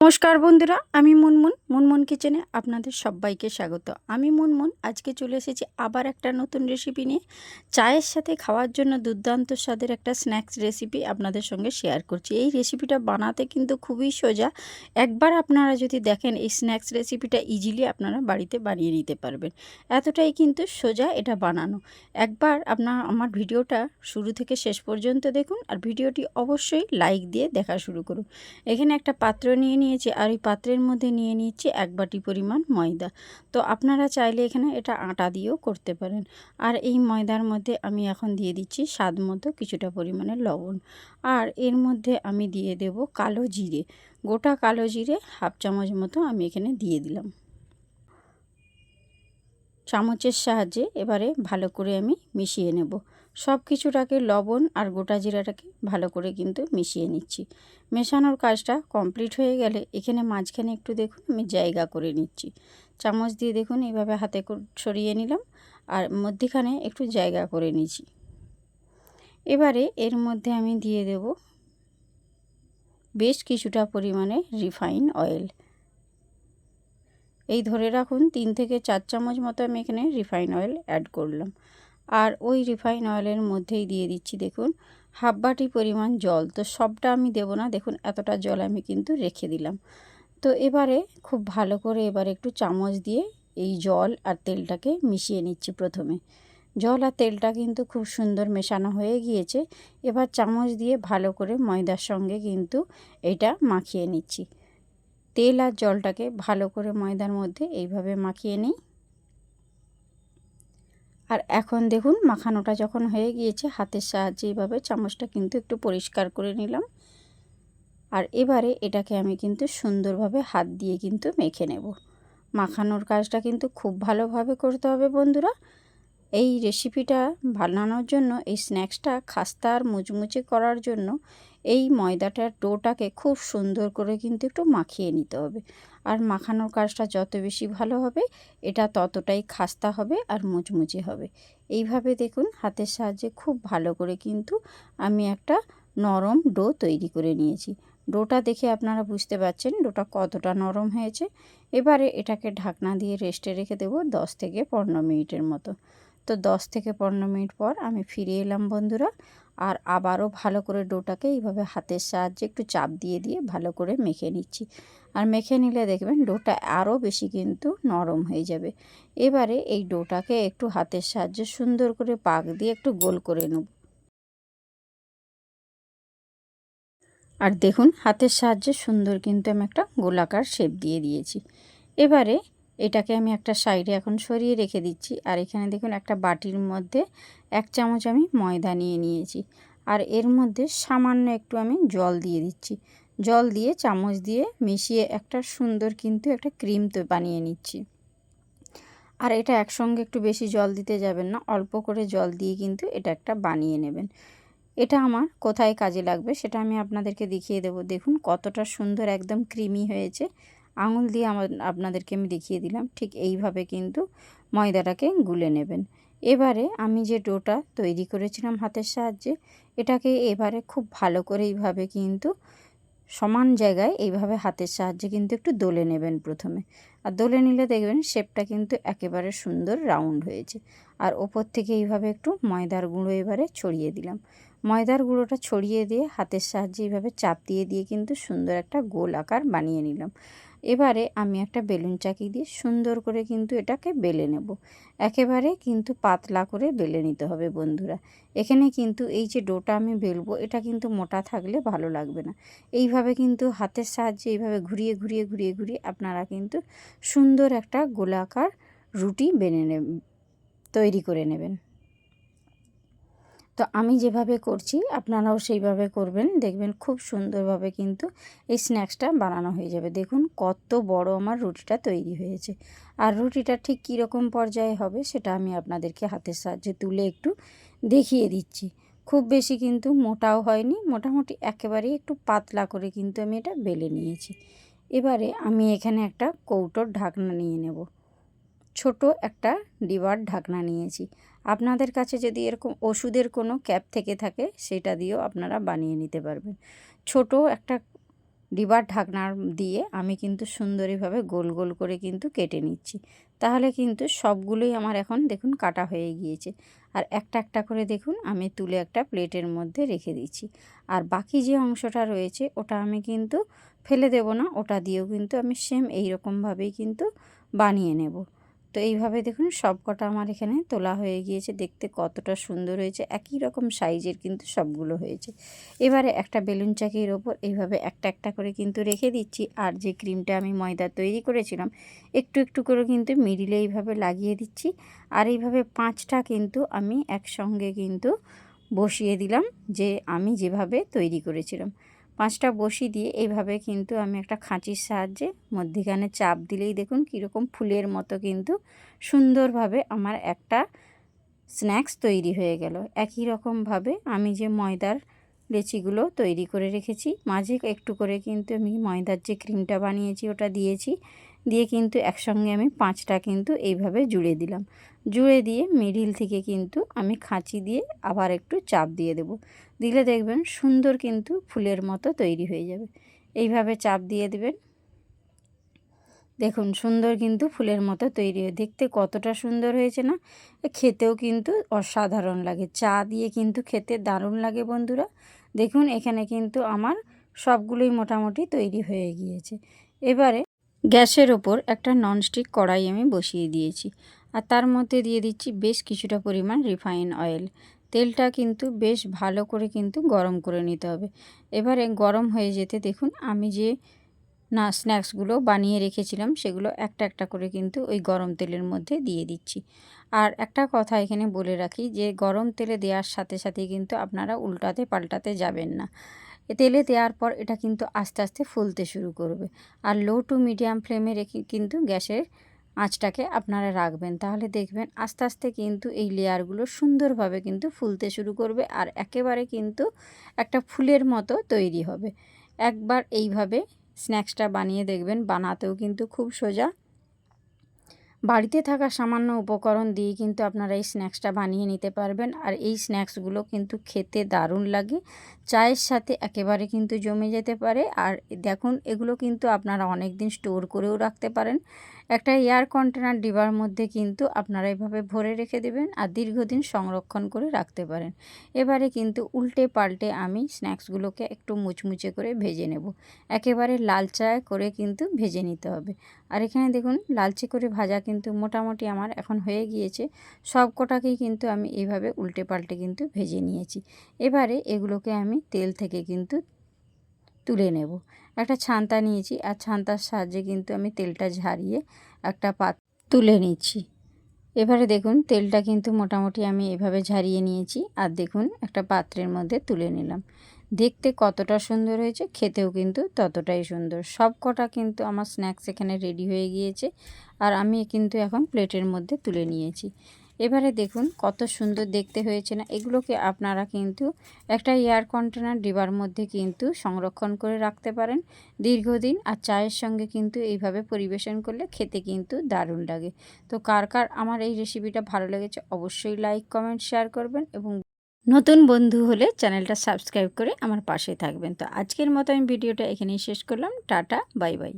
নমস্কার বন্ধুরা, আমি মুনমুন। মুনমুন কিচেনে আপনাদের সবাইকে স্বাগত। আমি মুনমুন, আজকে চলে এসেছি আবার একটা নতুন রেসিপি নিয়ে। চায়ের সাথে খাওয়ার জন্য দুর্দান্ত স্বাদের একটা স্ন্যাক্স রেসিপি আপনাদের সঙ্গে শেয়ার করছি। এই রেসিপিটা বানাতে কিন্তু খুবই সোজা। একবার আপনারা যদি দেখেন, এই স্ন্যাক্স রেসিপিটা ইজিলি আপনারা বাড়িতে বানিয়ে নিতে পারবেন। এতটাই কিন্তু সোজা এটা বানানো। একবার আপনার আমার ভিডিওটা শুরু থেকে শেষ পর্যন্ত দেখুন আর ভিডিওটি অবশ্যই লাইক দিয়ে দেখা শুরু করুন। এখানে একটা পাত্র নিয়ে নিয়েছি আর ওই পাত্রের মধ্যে নিয়ে নিচ্ছি এক বাটি পরিমাণ ময়দা। তো আপনারা চাইলে এখানে এটা আটা দিয়েও করতে পারেন। আর এই ময়দার মধ্যে আমি এখন দিয়ে দিচ্ছি স্বাদ মতো কিছুটা পরিমাণে লবণ। আর এর মধ্যে আমি দিয়ে দেব কালো জিরে। গোটা কালো জিরে হাফ চামচ মতো আমি এখানে দিয়ে দিলাম। চামচের সাহায্যে এবারে ভালো করে আমি মিশিয়ে নেব। সব কিছুটাকে লবণ আর গোটা জিরাটাকে ভালো করে কিন্তু মিশিয়ে নিচ্ছি। মেশানোর কাজটা কমপ্লিট হয়ে গেলে এখানে মাঝখানে একটু দেখুন আমি জায়গা করে নিচ্ছি। চামচ দিয়ে দেখুন এইভাবে হাতে সরিয়ে নিলাম আর মধ্যিখানে একটু জায়গা করে নিচ্ছি। এবারে এর মধ্যে আমি দিয়ে দেব বেশ কিছুটা পরিমাণে রিফাইন অয়েল। এই ধরে রাখুন তিন থেকে চার চামচ মতো আমি এখানে রিফাইন অয়েল অ্যাড করলাম। আর ওই রিফাইন অয়েলের মধ্যেই দিয়ে দিচ্ছি, দেখুন। হাফ বাটি পরিমাণ জল, তো সবটা আমি দেব না, দেখুন এতটা জল আমি কিন্তু রেখে দিলাম। তো এবারে খুব ভালো করে এবারে একটু চামচ দিয়ে এই জল আর তেলটাকে মিশিয়ে নিচ্ছি প্রথমে। জল আর তেলটা কিন্তু খুব সুন্দর মেশানো হয়ে গিয়েছে, এবার চামচ দিয়ে ভালো করে ময়দার সঙ্গে কিন্তু এটা মাখিয়ে নিচ্ছি। তেল আর জলটাকে ভালো করে ময়দার মধ্যে এইভাবে মাখিয়ে নিই। আর এখন দেখুন মাখানোটা যখন হয়ে গিয়েছে হাতের সাহায্যে এইভাবে চামচটা কিন্তু একটু পরিষ্কার করে নিলাম। আর এবারে এটাকে আমি কিন্তু সুন্দরভাবে হাত দিয়ে কিন্তু মেখে নেব। মাখানোর কাজটা কিন্তু খুব ভালোভাবে করতে হবে বন্ধুরা। এই রেসিপিটা বানানোর জন্য, এই স্ন্যাক্সটা খাস্তা আর মুচমুচে করার জন্য এই ময়দাটার ডোটাকে খুব সুন্দর করে কিন্তু একটু মাখিয়ে নিতে হবে। আর মাখানোর কাজটা যত বেশি ভালো হবে, এটা ততটাই খাস্তা হবে আর মুচমুচে হবে। এইভাবে দেখুন, হাতের সাহায্যে খুব ভালো করে কিন্তু আমি একটা নরম ডো তৈরি করে নিয়েছি। ডোটা দেখে আপনারা বুঝতে পারছেন ডোটা কতটা নরম হয়েছে। এবারে এটাকে ঢাকনা দিয়ে রেস্টে রেখে দেবো দশ থেকে পনেরো মিনিটের মতো। তো দশ থেকে পনেরো মিনিট পর আমি ফিরে এলাম বন্ধুরা। আর আবারও ভালো করে ডোটাকে এইভাবে হাতের সাহায্যে একটু চাপ দিয়ে দিয়ে ভালো করে মেখে নিচ্ছি। আর মেখে নিলে দেখবেন ডোটা আরও বেশি কিন্তু নরম হয়ে যাবে। এবারে এই ডোটাকে একটু হাতের সাহায্যে সুন্দর করে পাক দিয়ে একটু গোল করে নেব। আর দেখুন হাতের সাহায্যে সুন্দর কিন্তু আমি একটা গোলাকার শেপ দিয়ে দিয়েছি। এবারে এটাকে আমি একটা সাইডে এখন সরিয়ে রেখে দিচ্ছি। আর এখানে দেখুন একটা বাটির মধ্যে এক চামচ আমি ময়দা নিয়ে নিয়েছি। আর এর মধ্যে সামান্য একটু আমি জল দিয়ে দিচ্ছি। জল দিয়ে চামচ দিয়ে মিশিয়ে একটা সুন্দর কিন্তু একটা ক্রিম তো বানিয়ে নিচ্ছি। আর এটা একসঙ্গে একটু বেশি জল দিতে যাবেন না, অল্প করে জল দিয়ে কিন্তু এটা একটা বানিয়ে নেবেন। এটা আমার কোথায় কাজে লাগবে সেটা আমি আপনাদেরকে দেখিয়ে দেবো। দেখুন কতটা সুন্দর একদম ক্রিমি হয়েছে। আঙুল দিয়ে আমার, আপনাদেরকে আমি দেখিয়ে দিলাম, ঠিক এইভাবে কিন্তু ময়দাটাকে গুলে নেবেন। এবারে আমি যে ডোটা তৈরি করেছিলাম হাতের সাহায্যে, এটাকে এবারে খুব ভালো করে এইভাবে কিন্তু সমান জায়গায় এইভাবে হাতের সাহায্যে কিন্তু একটু দোলে নেবেন প্রথমে। আর দোলে নিলে দেখবেন শেপটা কিন্তু একেবারে সুন্দর রাউন্ড হয়েছে। আর ওপর থেকে এইভাবে একটু ময়দার গুঁড়ো এবারে ছড়িয়ে দিলাম। ময়দার গুঁড়োটা ছড়িয়ে দিয়ে হাতের সাহায্যে এইভাবে চাপ দিয়ে দিয়ে কিন্তু সুন্দর একটা গোল আকার বানিয়ে নিলাম। এবারে আমি একটা বেলুন চাকি দিয়ে সুন্দর করে কিন্তু এটাকে বেলে নেব। একেবারে কিন্তু পাতলা করে বেলে নিতে হবে বন্ধুরা। এখানে কিন্তু এই যে ডোটা আমি বেলবো, এটা কিন্তু মোটা থাকলে ভালো লাগবে না। এইভাবে কিন্তু হাতের সাহায্যে এইভাবে ঘুরিয়ে ঘুরিয়ে ঘুরিয়ে ঘুরিয়ে আপনারা কিন্তু সুন্দর একটা গোলাকার রুটি বেনে তৈরি করে নেবেন। তো আমি যেভাবে করছি, আপনারাও সেইভাবে করবেন। দেখবেন খুব সুন্দরভাবে কিন্তু এই স্ন্যাক্সটা বানানো হয়ে যাবে। দেখুন কত বড় আমার রুটিটা তৈরি হয়েছে। আর রুটিটা ঠিক কীরকম পর্যায়ে হবে সেটা আমি আপনাদেরকে হাতের সাহায্যে তুলে একটু দেখিয়ে দিচ্ছি। খুব বেশি কিন্তু মোটাও হয়নি, মোটামুটি একেবারেই একটু পাতলা করে কিন্তু আমি এটা বেলে নিয়েছি। এবারে আমি এখানে একটা কৌটোর ঢাকনা নিয়ে নেব। ছোট একটা ডিবার ঢাকনা নিয়েছি। আপনাদের কাছে যদি এরকম ওষুধের কোনো ক্যাপ থেকে থাকে, সেটা দিয়েও আপনারা বানিয়ে নিতে পারবেন। ছোট একটা ডিবার ঢাকনার দিয়ে আমি কিন্তু সুন্দরীভাবে গোল গোল করে কিন্তু কেটে নিচ্ছি। তাহলে কিন্তু সবগুলোই আমার এখন দেখুন কাটা হয়ে গিয়েছে। আর একটা একটা করে দেখুন আমি তুলে একটা প্লেটের মধ্যে রেখে দিচ্ছি। আর বাকি যে অংশটা রয়েছে, ওটা আমি কিন্তু ফেলে দেব না, ওটা দিয়েও কিন্তু আমি সেম এই রকমভাবেই কিন্তু বানিয়ে নেব। তো এইভাবে দেখুন সব কটা আমার এখানে তোলা হয়ে গিয়েছে। দেখতে কতটা সুন্দর হয়েছে, একই রকম সাইজের কিন্তু সবগুলো হয়েছে। এবারে একটা বেলুন চাকির ওপর এইভাবে একটা একটা করে কিন্তু রেখে দিচ্ছি। আর যে ক্রিমটা আমি ময়দা তৈরি করেছিলাম, একটু একটু করে কিন্তু মিডিলে এইভাবে লাগিয়ে দিচ্ছি। আর এইভাবে পাঁচটা কিন্তু আমি একসঙ্গে কিন্তু বসিয়ে দিলাম যে আমি যেভাবে তৈরি করেছিলাম। পাঁচটা বসি দিয়ে এইভাবে কিন্তু আমি একটা খাঁচির সাহায্যে মধ্যিখানে চাপ দিলেই দেখুন কীরকম ফুলের মতো কিন্তু সুন্দরভাবে আমার একটা স্ন্যাক্স তৈরি হয়ে গেল। একই রকমভাবে আমি যে ময়দার লেচিগুলো তৈরি করে রেখেছি, মাঝে একটু করে কিন্তু আমি ময়দার যে ক্রিমটা বানিয়েছি ওটা দিয়েছি। দিয়ে কিন্তু একসঙ্গে আমি পাঁচটা কিন্তু এইভাবে জুড়ে দিলাম। জুড়ে দিয়ে মিডিল থেকে কিন্তু আমি খাঁচি দিয়ে আবার একটু চাপ দিয়ে দেব। দিলে দেখবেন সুন্দর কিন্তু ফুলের মতো তৈরি হয়ে যাবে। এইভাবে চাপ দিয়ে দেবেন। দেখুন সুন্দর কিন্তু ফুলের মতো তৈরি হয়ে, দেখতে কতটা সুন্দর হয়েছে না? খেতেও কিন্তু অসাধারণ লাগে। চা দিয়ে কিন্তু খেতে দারুণ লাগে বন্ধুরা। দেখুন এখানে কিন্তু আমার সবগুলোই মোটামুটি তৈরি হয়ে গিয়েছে। এবারে গ্যাসের ওপর একটা ননস্টিক কড়াই আমি বসিয়ে দিয়েছি আর তার মধ্যে দিয়ে দিচ্ছি বেশ কিছুটা পরিমাণ রিফাইন অয়েল। তেলটা কিন্তু বেশ ভালো করে কিন্তু গরম করে নিতে হবে। এবারে গরম হয়ে যেতে দেখুন, আমি যে না স্ন্যাক্সগুলো বানিয়ে রেখেছিলাম সেগুলো একটা একটা করে কিন্তু ওই গরম তেলের মধ্যে দিয়ে দিচ্ছি। আর একটা কথা এখানে বলে রাখি যে, গরম তেলে দেওয়ার সাথে সাথে কিন্তু আপনারা উল্টাতে পাল্টাতে যাবেন না। তেলে দেওয়ার পর এটা কিন্তু আস্তে আস্তে ফুলতে শুরু করবে। আর লো টু মিডিয়াম ফ্লেমে রেখে কিন্তু গ্যাসের আঁচটাকে আপনারা রাখবেন। তাহলে দেখবেন আস্তে আস্তে কিন্তু এই লেয়ারগুলো সুন্দরভাবে কিন্তু ফুলতে শুরু করবে আর একেবারে কিন্তু একটা ফুলের মতো তৈরি হবে। একবার এইভাবে স্ন্যাক্সটা বানিয়ে দেখবেন, বানাতেও কিন্তু খুব সোজা বাড়িতে থাকা সামান্য উপকরণ দিয়ে কিন্তু আপনারা এই স্ন্যাক্সটা বানিয়ে নিতে পারবেন। আর এই স্ন্যাক্সগুলো কিন্তু খেতে দারুণ লাগে। চায়ের সাথে একেবারে কিন্তু জমে যেতে পারে। আর দেখুন, এগুলো কিন্তু আপনারা অনেক দিন স্টোর করেও রাখতে পারেন। একটা এয়ার কন্টেনার ডিবার মধ্যে কিন্তু আপনারা এভাবে ভরে রেখে দেবেন আর দীর্ঘদিন সংরক্ষণ করে রাখতে পারেন। এবারে কিন্তু উল্টে পাল্টে আমি স্ন্যাক্সগুলোকে একটু মুচমুচে করে ভেজে নেব। একেবারে লালচা করে কিন্তু ভেজে নিতে হবে। আর এখানে দেখুন, লালচে করে ভাজা কিন্তু মোটামুটি আমার এখন হয়ে গিয়েছে। সব কটাকেই কিন্তু আমি এইভাবে উল্টে পাল্টে কিন্তু ভেজে নিয়েছি। এবারে এগুলোকে আমি তেল থেকে কিন্তু তুলে নেব। একটা ছান্তা নিয়েছি, আর ছান্তার সাহায্যে কিন্তু আমি তেলটা ঝারিয়ে একটা পাত তুলে নিচ্ছি। এবারে দেখুন, তেলটা কিন্তু মোটামুটি আমি এভাবে ঝারিয়ে নিয়েছি, আর দেখুন, একটা পাত্রের মধ্যে তুলে নিলাম। দেখতে কতটা সুন্দর হয়েছে, খেতেও কিন্তু ততটাই সুন্দর। সব কটা কিন্তু আমার স্ন্যাক্স এখানে রেডি হয়ে গিয়েছে, আর আমি কিন্তু এখন প্লেটের মধ্যে তুলে নিয়েছি। এবারে দেখুন কত সুন্দর দেখতে হয়েছে না। এগুলোকে আপনারা কিন্তু একটা এয়ার কন্টেনার ডিবার মধ্যে কিন্তু সংরক্ষণ করে রাখতে পারেন। দীর্ঘদিন আর চায়ের সঙ্গে কিন্তু এইভাবে পরিবেশন করলে খেতে কিন্তু দারুণ লাগে। তো কার কার আমার এই রেসিপিটা ভালো লেগেছে অবশ্যই লাইক কমেন্ট শেয়ার করবেন এবং নতুন বন্ধু হলে চ্যানেলটা সাবস্ক্রাইব করে আমার পাশে থাকবেন। তো আজকের মতো আমি ভিডিওটা এখানেই শেষ করলাম। Tata bye bye